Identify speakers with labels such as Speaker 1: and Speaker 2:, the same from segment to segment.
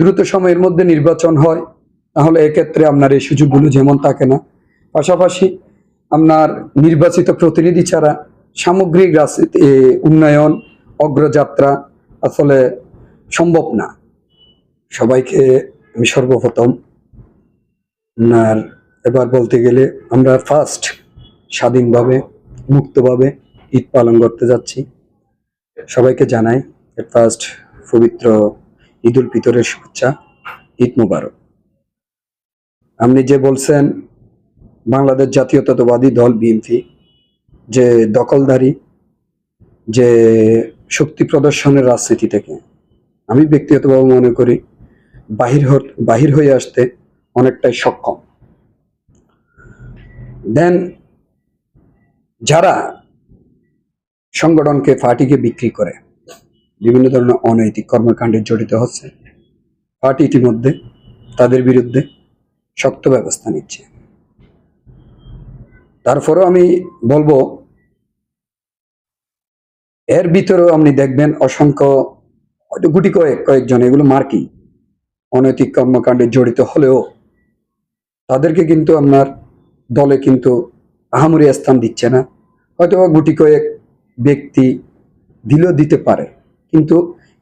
Speaker 1: দ্রুত সময়ের মধ্যে নির্বাচন হয়, তাহলে এক্ষেত্রে আপনার এই সুযোগগুলো যেমন থাকে না। পাশাপাশি আপনার নির্বাচিত প্রতিনিধি ছাড়া সামগ্রিক রাজনীতি উন্নয়ন, অগ্রযাত্রা আসলে সম্ভব না। সবাইকে আমি সর্বপ্রথম আপনার এবার বলতে গেলে আমরা ফার্স্ট স্বাধীনভাবে, মুক্তভাবে ঈদ পালন করতে যাচ্ছি। সবাইকে জানাই ফার্স্ট পবিত্র ঈদ উল ফিতরের শুভেচ্ছা, ঈদ মুবারক। আপনি যে বলছেন, বাংলাদেশ জাতীয়তাবাদী দল বিএনপি, যে দখলদারি, যে শক্তি প্রদর্শনের রাজনীতি থেকে, আমি ব্যক্তিগতভাবে মনে করি, বাহির বাহির হয়ে আসতে অনেকটাই সক্ষম। দেন, যারা সংগঠনকে, পার্টিকে বিক্রি করে বিভিন্ন ধরনের অনৈতিক কর্মকাণ্ডে জড়িত হচ্ছে। পার্টি ইতিমধ্যে তাদের বিরুদ্ধে শক্ত ব্যবস্থা নিচ্ছে। তারপরেও আমি বলব, এর ভিতরেও আপনি দেখবেন অসংখ্য, হয়তো গুটি কয়েক, কয়েকজন, এগুলো মার্কিং অনৈতিক কর্মকাণ্ডে জড়িত হলেও তাদেরকে কিন্তু আপনার দলে কিন্তু আহামরি স্থান দিচ্ছে না। হয়তো গুটি কয়েক ব্যক্তি দিলেও দিতে পারে। কিন্তু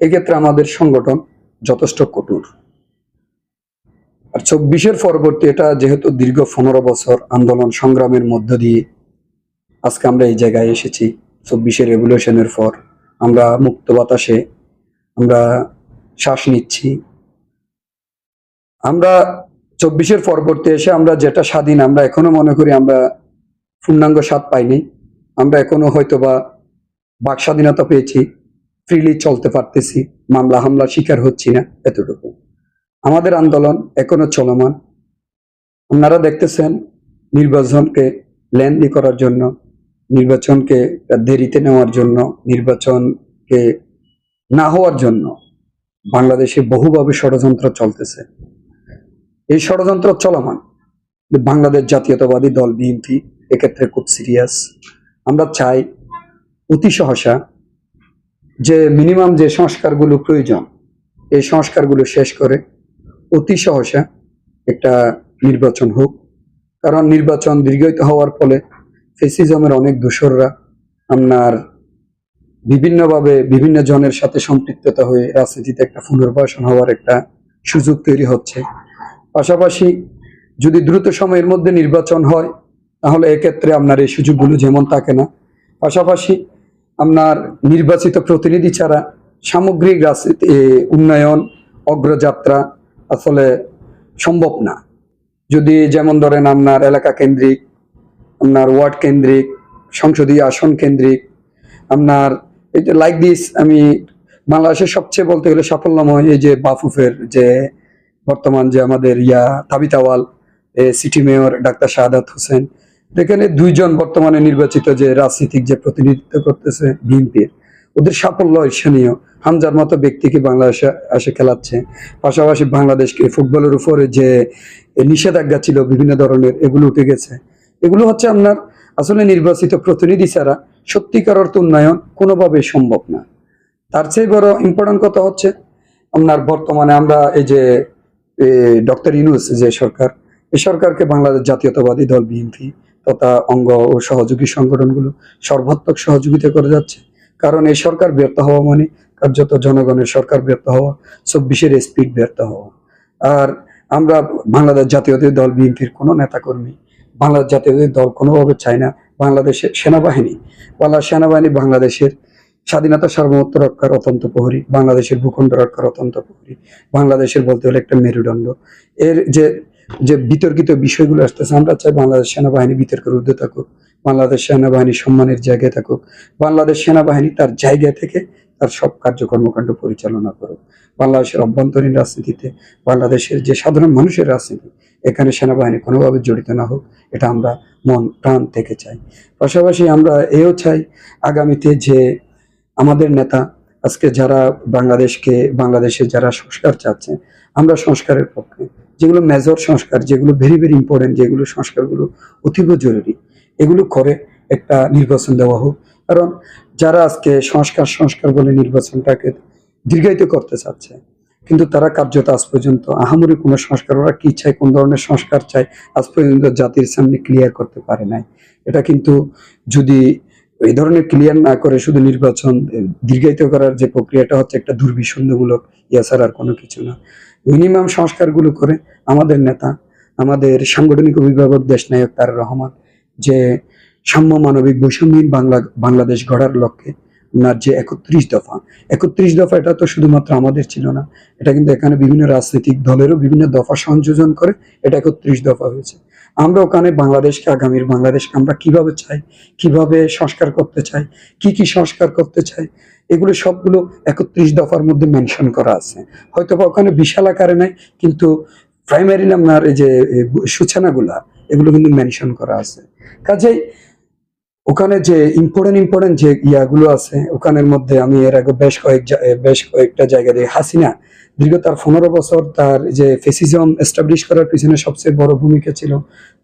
Speaker 1: এক্ষেত্রে আমাদের সংগঠন যথেষ্ট কঠোর। আর চব্বিশের পরবর্তী এটা যেহেতু দীর্ঘ পনেরো বছর আন্দোলন সংগ্রামের মধ্য দিয়ে আজকে আমরা এই জায়গায় এসেছি, চব্বিশের রেভলিউশনের পর আমরা মুক্ত বাতাসে আমরা শ্বাস নিচ্ছি। আমরা চব্বিশের পরবর্তী এসে আমরা যেটা স্বাধীন, আমরা এখনও মনে করি আমরা পূর্ণাঙ্গ স্বাদ পাইনি। আমরা এখনও হয়তো বা বাক স্বাধীনতা পেয়েছি। ফ্রিলি চলতে পারতেছি, মামলা, হামলা শিকার হচ্ছি না, এতটুকু। আমাদের আন্দোলন এখনও চলমান। আপনারা দেখতেছেন নির্বাচনকে লেন্দি করার জন্য, নির্বাচনকে দেরিতে নেওয়ার জন্য, নির্বাচনকে না হওয়ার জন্য বাংলাদেশে বহুভাবে ষড়যন্ত্র চলতেছে। এই ষড়যন্ত্র চলমান। বাংলাদেশ জাতীয়তাবাদী দল, বিএনপি, এক্ষেত্রে খুব সিরিয়াস আমরা চাই অতি সহসা যে মিনিমাম যে সংস্কারগুলো প্রয়োজন, এই সংস্কারগুলো শেষ করে অতি সহসা একটা নির্বাচন হোক। কারণ নির্বাচন দীর্ঘায়িত হওয়ার ফলে ফেসিজমের অনেক দূষররা আপনার বিভিন্নভাবে বিভিন্ন জনের সাথে সম্পৃক্ততা হয়ে রাজনীতিতে একটা পুনর্বাসন হওয়ার একটা সুযোগ তৈরি হচ্ছে। পাশাপাশি যদি দ্রুত সময়ের মধ্যে নির্বাচন হয়, তাহলে এক্ষেত্রে আপনার এই সুযোগগুলো যেমন থাকে না। পাশাপাশি আপনার নির্বাচিত প্রতিনিধি ছাড়া সামগ্রিক রাজনীতি উন্নয়ন, অগ্রযাত্রা আসলে সম্ভব না। যদি যেমন ধরেন আপনার এলাকা কেন্দ্রিক, আপনার ওয়ার্ড কেন্দ্রিক, সংসদীয় আসন কেন্দ্রিক, আপনার এই যে লাইক দিস আমি বাংলাদেশের সবচেয়ে বলতে গেলে সাফল্যময় এই যে বাফুফের যে বর্তমান যে আমাদের ইয়া, তাবিতাওয়াল city mayor doctor Shahadat Hossain এখানে দুইজন বর্তমানে নির্বাচিত যে রাজনীতিক যে প্রতিনিধিত্ব করতেছে বিএনপির, ওদের সাফল্য ঈর্ষণীয়। হামজার মতো ব্যক্তিকে বাংলাদেশে এসে খেলাচ্ছে? পাশাপাশি বাংলাদেশকে ফুটবলের উপরে যে নিষেধাজ্ঞা ছিল, বিভিন্ন ধরনের, এগুলো উঠে গেছে। এগুলো হচ্ছে আপনার আসলে নির্বাচিত প্রতিনিধি ছাড়া সত্যিকার অর্থ উন্নয়ন কোনোভাবেই সম্ভব না। তার চেয়ে বড় ইম্পর্টেন্ট কথা হচ্ছে, আপনার বর্তমানে আমরা এই যে ডক্টর ইউনুস যে সরকার এই সরকারকে বাংলাদেশ জাতীয়তাবাদী দল বিএনপি তথা অঙ্গ ও সহযোগী সংগঠনগুলো সর্বাত্মক সহযোগিতা করে যাচ্ছে। কারণ এই সরকার ব্যর্থ হওয়া মানে কার্যত জনগণের সরকার ব্যর্থ হওয়া, চব্বিশের স্পিড ব্যর্থ হওয়া। আর আমরা বাংলাদেশ জাতীয়তাবাদী দল বিএনপির কোনো নেতাকর্মী, বাংলাদেশ জাতীয়তাবাদী দল কোনোভাবে চায় না বাংলাদেশের সেনাবাহিনী। বাংলাদেশ সেনাবাহিনী বাংলাদেশের স্বাধীনতা সার্বভৌমত্ব রক্ষার অত্যন্ত প্রহরী, বাংলাদেশের ভূখণ্ড রক্ষার অত্যন্ত প্রহরী, বাংলাদেশের বলতে হলে একটা মেরুদণ্ড। এর যে যে বিতর্কিত বিষয়গুলো আসতেছে, আমরা চাই বাংলাদেশ সেনাবাহিনী বিতর্কের ঊর্ধ্বে থাকুক, বাংলাদেশ সেনাবাহিনী সম্মানের জায়গায় থাকুক, বাংলাদেশ সেনাবাহিনী তার জায়গা থেকে তার সব কার্যকর্মকাণ্ড পরিচালনা করুক। বাংলাদেশের অভ্যন্তরীণ রাজনীতিতে বাংলাদেশের যে সাধারণ মানুষের রাজনীতি, এখানে সেনাবাহিনী কোনোভাবে জড়িত না হোক, এটা আমরা মন প্রাণ থেকে চাই। পাশাপাশি আমরা এও চাই আগামীতে যে আমাদের নেতা আজকে যারা বাংলাদেশকে, বাংলাদেশে যারা সংস্কার চাচ্ছে, আমরা সংস্কারের পক্ষে যেগুলো মেজর সংস্কার, যেগুলো ভেরি ভেরি ইম্পর্টেন্ট যেগুলো সংস্কারগুলো অতীব জরুরি, এগুলো করে একটা নির্বাচন দেওয়া হোক। কারণ যারা আজকে সংস্কার সংস্কার বলে নির্বাচনটাকে দীর্ঘায়িত করতে চাচ্ছে, কিন্তু তারা কার্যত আজ পর্যন্ত আহামরি কোনো সংস্কার, ওরা কি চায়, কোন ধরনের সংস্কার চায়, আজ পর্যন্ত জাতির সামনে ক্লিয়ার করতে পারে নাই। এটা কিন্তু যদি এই ধরনের ক্লিয়ার না করে শুধু নির্বাচন দীর্ঘায়িত করার যে প্রক্রিয়াটা হচ্ছে একটা দুর্বিসন্ধমূলক ইয়া ছাড়া আর কোনো কিছু না। মিনিমাম সংস্কারগুলো করে আমাদের নেতা, আমাদের সাংগঠনিক অভিভাবক দেশনায়ক তার রহমান যে সাম্য মানবিক বৈষম্যহীন বাংলা, বাংলাদেশ গড়ার লক্ষ্যে ওনার যে একত্রিশ দফা একত্রিশ দফা এটা তো শুধুমাত্র আমাদের ছিল না, এটা কিন্তু এখানে বিভিন্ন রাজনৈতিক দলেরও বিভিন্ন দফা সংযোজন করে এটা একত্রিশ দফা হয়েছে। আমরা ওখানে বাংলাদেশকে আগামীর বাংলাদেশকে আমরা কীভাবে চাই, কীভাবে সংস্কার করতে চাই, কি কি সংস্কার করতে চাই এগুলো সবগুলো একত্রিশ দফার মধ্যে মেনশন করা আছে। হয়তো ওখানে বিশাল আকারে নাই, কিন্তু প্রাইমারি আপনার এই যে সূচনাগুলা, এগুলো কিন্তু মেনশন করা আছে। কাজেই ওখানে যে ইম্পর্টেন্ট ইম্পর্টেন্ট যে ইয়াগুলো আছে, ওখানের মধ্যে আমি এর আগে বেশ কয়েক বেশ কয়েকটা জায়গা দিয়ে, হাসিনা দীর্ঘ তার পনেরো বছর তার যে ফেসিজম এস্টাবলিশ করার পিছনে সবচেয়ে বড় ভূমিকা ছিল,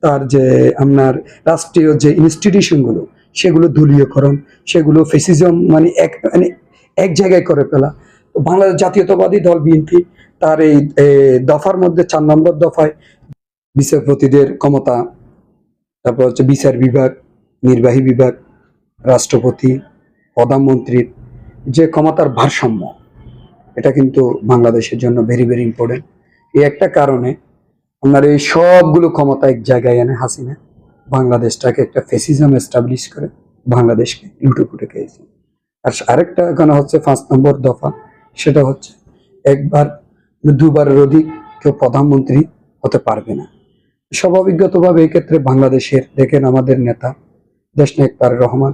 Speaker 1: তার যে আপনার রাষ্ট্রীয় যে ইনস্টিটিউশনগুলো সেগুলো দলীয়করণ সেগুলো ফেসিজম মানে এক মানে এক জায়গায় করে ফেলা। বাংলাদেশ জাতীয়তাবাদী দল বিএনপি তার এই দফার মধ্যে চার নম্বর দফায় বিচারপতিদের ক্ষমতা, তারপর হচ্ছে বিচার বিভাগ, নির্বাহী বিভাগ, রাষ্ট্রপতি প্রধানমন্ত্রীর যে ক্ষমতার ভারসাম্য, এটা কিন্তু বাংলাদেশের জন্য ভেরি ভেরি ইম্পর্টেন্ট এই একটা কারণে আপনার এই সবগুলো ক্ষমতা এক জায়গায় এনে হাসিনা। বাংলাদেশটাকে একটা ফেসিজম এস্টাবলিশ করে, বাংলাদেশকে লুটেপুটে খেয়েছে। আর আরেকটা এখানে হচ্ছে পাঁচ নম্বর দফা, সেটা হচ্ছে একবার দুবারের অধিক কেউ প্রধানমন্ত্রী হতে পারবে না। স্বাভাবিকগতভাবে এক্ষেত্রে বাংলাদেশের, দেখেন আমাদের নেতা দেশনায়ক তারেক রহমান,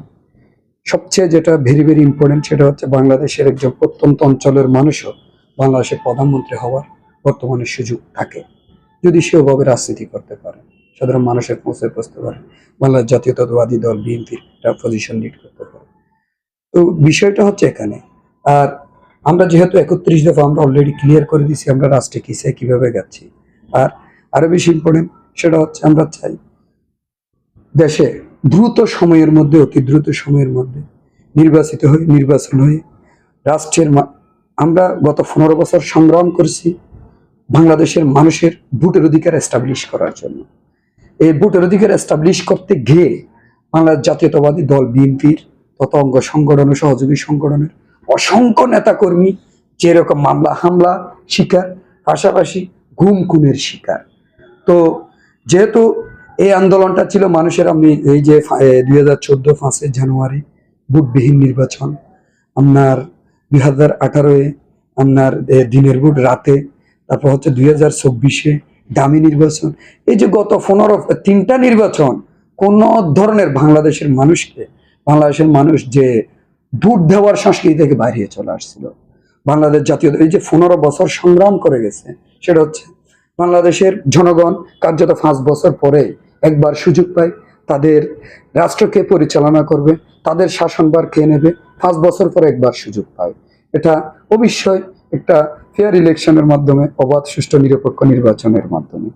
Speaker 1: সবচেয়ে যেটা ভেরি ভেরি ইম্পর্টেন্ট সেটা হচ্ছে বাংলাদেশের একজন প্রত্যন্ত অঞ্চলের মানুষও বাংলাদেশের প্রধানমন্ত্রী হওয়ার বর্তমানে সুযোগ থাকে, যদি সে ওভাবে রাজনীতি করতে পারে। সাধারণ মানুষের পৌঁছে বসতে পারে। বাংলাদেশ জাতীয়তাবাদী দল, বিএনপির একটা পজিশন লিড করতে পারে। তো বিষয়টা হচ্ছে এখানে। আর আমরা যেহেতু একত্রিশ দফা আমরা অলরেডি ক্লিয়ার করে দিছি আমরা রাষ্ট্রে কি চাই কীভাবে যাচ্ছি। আর আরও বেশি ইম্পর্টেন্ট সেটা হচ্ছে আমরা চাই দেশে দ্রুত সময়ের মধ্যে, অতি দ্রুত সময়ের মধ্যে নির্বাচিত হয়ে, নির্বাচন হয়ে রাষ্ট্রের আমরা গত পনেরো বছর সংগ্রাম করছি বাংলাদেশের মানুষের ভোটের অধিকার এস্টাবলিশ করার জন্য। এই ভোটের অধিকার এস্টাবলিশ করতে গিয়ে বাংলাদেশ জাতীয়তাবাদী দল, বিএনপির তত অঙ্গ সংগঠন সহযোগী সংগঠনের অসংখ্য নেতাকর্মী যেরকম মামলা, হামলা শিকার, পাশাপাশি গুম খুনের শিকার। তো যেহেতু এই আন্দোলনটা ছিল মানুষের, আমি এই যে দুই হাজার চোদ্দ পাঁচে জানুয়ারি ভোটবিহীন নির্বাচন, আপনার দুই হাজার আঠারোয় আপনার দিনের ভোট রাতে, তারপর হচ্ছে দুই হাজার চব্বিশে দামি নির্বাচন। এই যে গত পনেরো, তিনটা নির্বাচন, কোন ধরনের বাংলাদেশের মানুষকে, বাংলাদেশের মানুষ যে ভোট দেওয়ার সংস্কৃতি থেকে বাইরে চলে আসছিল। বাংলাদেশ জাতীয়, এই যে পনেরো বছর সংগ্রাম করে গেছে, সেটা হচ্ছে বাংলাদেশের জনগণ কার্যত পাঁচ বছর পরে একবার সুযোগ পায়, তাদের রাষ্ট্রকে পরিচালনা করবে, তাদের শাসনভার খেয়ে নেবে, পাঁচ বছর পরে একবার সুযোগ পায়। এটা অবশ্যই একটা ফেয়ার ইলেকশনের মাধ্যমে অবাধ, সুষ্ঠু, নিরপেক্ষ নির্বাচনের মাধ্যমে।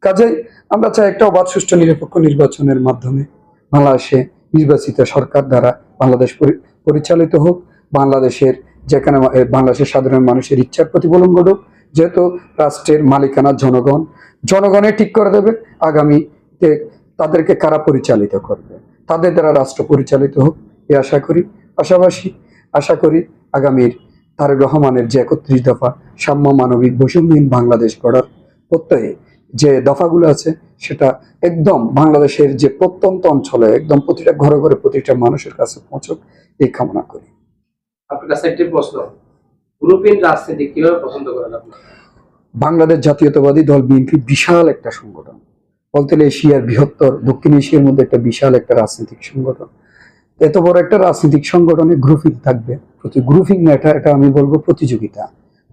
Speaker 1: কাজেই আমরা চাই একটা অবাধ, সুষ্ঠু, নিরপেক্ষ নির্বাচনের মাধ্যমে বাংলাদেশে নির্বাচিত সরকার দ্বারা বাংলাদেশ পরি- পরিচালিত হোক, বাংলাদেশের যেখানে বাংলাদেশের সাধারণ মানুষের ইচ্ছার প্রতিফলন ঘটুক, যেহেতু রাষ্ট্রের মালিকানা জনগণ, জনগণে ঠিক করে দেবে, আগামীতে তাদেরকে কারা পরিচালিত করবে? তাদের দ্বারা রাষ্ট্র পরিচালিত হোক, এ আশা করি, পাশাপাশি আশা করি আগামীর তারেক রহমানের যে একত্রিশ দফা সাম্য মানবিক বৈষম্যহীন বাংলাদেশ গড়ার প্রত্যয়ে যে দফাগুলো আছে সেটা একদম বাংলাদেশের যে প্রত্যন্ত অঞ্চলে একদম প্রতিটা ঘরে ঘরে প্রতিটা মানুষের কাছে পৌঁছক এই কামনা করি।
Speaker 2: আপনার কাছে একটি প্রশ্ন রাজনীতি কীভাবে পছন্দ করেন
Speaker 1: বাংলাদেশ জাতীয়তাবাদী দল বিএনপি বিশাল একটা সংগঠন। বলতে এশিয়ার বৃহত্তর দক্ষিণ এশিয়ার মধ্যে একটা বিশাল একটা রাজনৈতিক সংগঠন। এত বড় একটা রাজনৈতিক সংগঠনে গ্রুপিং থাকবে প্রতি গ্রুপিং এটা এটা আমি বলব প্রতিযোগিতা।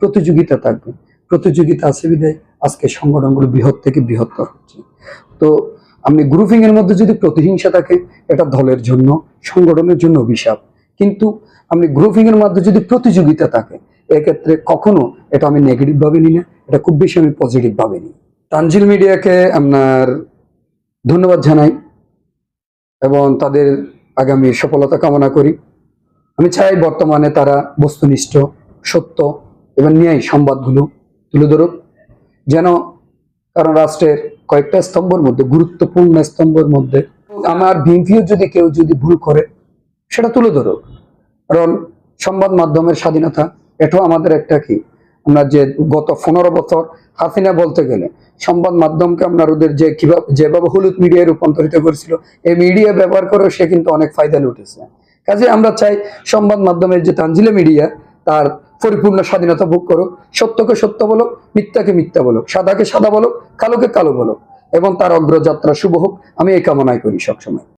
Speaker 1: প্রতিযোগিতা থাকবে। প্রতিযোগিতা আছে বিধায় আজকে সংগঠনগুলো বৃহৎ থেকে বৃহত্তর হচ্ছে। তো আপনি গ্রুপিং এর মধ্যে যদি প্রতিহিংসা থাকে, এটা দলের জন্য, সংগঠনের জন্য অভিশাপ। কিন্তু আপনি গ্রুপিং এর মধ্যে যদি প্রতিযোগিতা থাকে, এক্ষেত্রে কখনো এটা আমি নেগেটিভ ভাবে নিই না, এটা খুব বেশি আমি পজিটিভ ভাবে নিই। তানজিল মিডিয়াকে আপনার ধন্যবাদ জানাই এবং তাদের আগামী সফলতা কামনা করি। আমি চাই বর্তমানে তারা বস্তুনিষ্ঠ, সত্য এবং ন্যায় সংবাদগুলো তুলে ধরুক, যেন কারণ রাষ্ট্রের কয়েকটা স্তম্ভের মধ্যে, গুরুত্বপূর্ণ স্তম্ভের মধ্যে, আমার বিএনপিও যদি কেউ যদি ভুল করে, সেটা তুলে ধরুক। কারণ সংবাদ মাধ্যমের স্বাধীনতা, এটাও আমাদের একটা কি, আমরা যে গত পনেরো বছর হাসিনা বলতে গেলে, সংবাদ মাধ্যমকে আপনার ওদের যে কীভাবে, যেভাবে হলুদ মিডিয়ায় রূপান্তরিত করেছিল, এই মিডিয়া ব্যবহার করেও সে কিন্তু অনেক ফায়দা লুটেছে। কাজে আমরা চাই সংবাদ মাধ্যমের যে তানজিলে মিডিয়া, তার পরিপূর্ণ স্বাধীনতা ভোগ করো সত্যকে সত্য বলো মিথ্যাকে মিথ্যা বলো সাদাকে সাদা বলো কালোকে কালো বলো এবং তার অগ্রযাত্রা শুভ হোক। আমি এই কামনাই করি সবসময়।